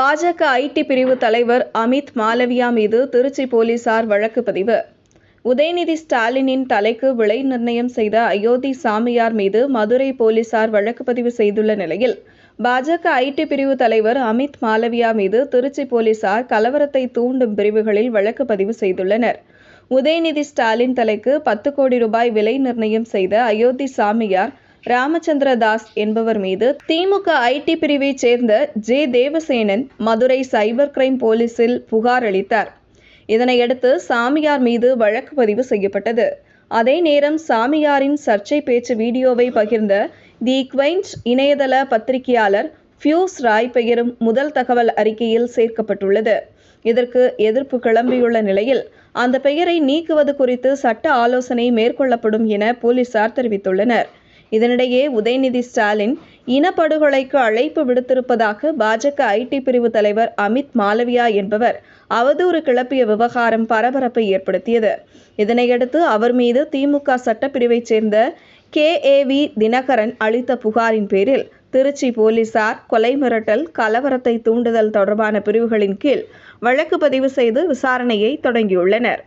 பாஜக ஐடி பிரிவு தலைவர் அமித் மாலவியா மீது திருச்சி போலீசார் வழக்கு பதிவு. உதயநிதி ஸ்டாலினின் தலைக்கு விலை நிர்ணயம் செய்த அயோத்தி சாமியார் மீது மதுரை போலீசார் வழக்கு பதிவு செய்துள்ள நிலையில் பாஜக ஐடி பிரிவு தலைவர் அமித் மாலவியா மீது திருச்சி போலீசார் கலவரத்தை தூண்டும் பிரிவுகளில் வழக்கு பதிவு செய்துள்ளனர். உதயநிதி ஸ்டாலின் தலைக்கு பத்து கோடி ரூபாய் விலை நிர்ணயம் செய்த அயோத்தி சாமியார் ராமச்சந்திர தாஸ் என்பவர் மீது திமுக ஐடி பிரிவைச் சேர்ந்த J Devasenan Madurai cyber crime போலீசில் புகார் அளித்தார். இதனையடுத்து சாமியார் மீது வழக்கு பதிவு செய்யப்பட்டது. அதே நேரம் சாமியாரின் சர்ச்சை பேச்சு வீடியோவை பகிர்ந்த தி குவைன்ஸ் இணையதள பத்திரிகையாளர் ஃபியூஸ் ராய் பெயரும் முதல் தகவல் அறிக்கையில் சேர்க்கப்பட்டுள்ளது. இதற்கு எதிர்ப்பு கிளம்பியுள்ள நிலையில் அந்த பெயரை நீக்குவது குறித்து சட்ட ஆலோசனை மேற்கொள்ளப்படும் என போலீசார் தெரிவித்துள்ளனர். இதனிடையே உதயநிதி ஸ்டாலின் இனப்படுகொலைக்கு அழைப்பு விடுத்திருப்பதாக பாஜக ஐடி பிரிவு தலைவர் அமித் மாலவியா என்பவர் அவதூறு கிளப்பிய விவகாரம் பரபரப்பை ஏற்படுத்தியது. இதனையடுத்து அவர் மீது திமுக சட்டப்பிரிவைச் சேர்ந்த கே. ஏ. வி. தினகரன் அளித்த புகாரின் பேரில் திருச்சி போலீசார் கொலை மிரட்டல் கலவரத்தை தூண்டுதல் தொடர்பான பிரிவுகளின் கீழ் வழக்கு பதிவு செய்து விசாரணையை தொடங்கியுள்ளனர்.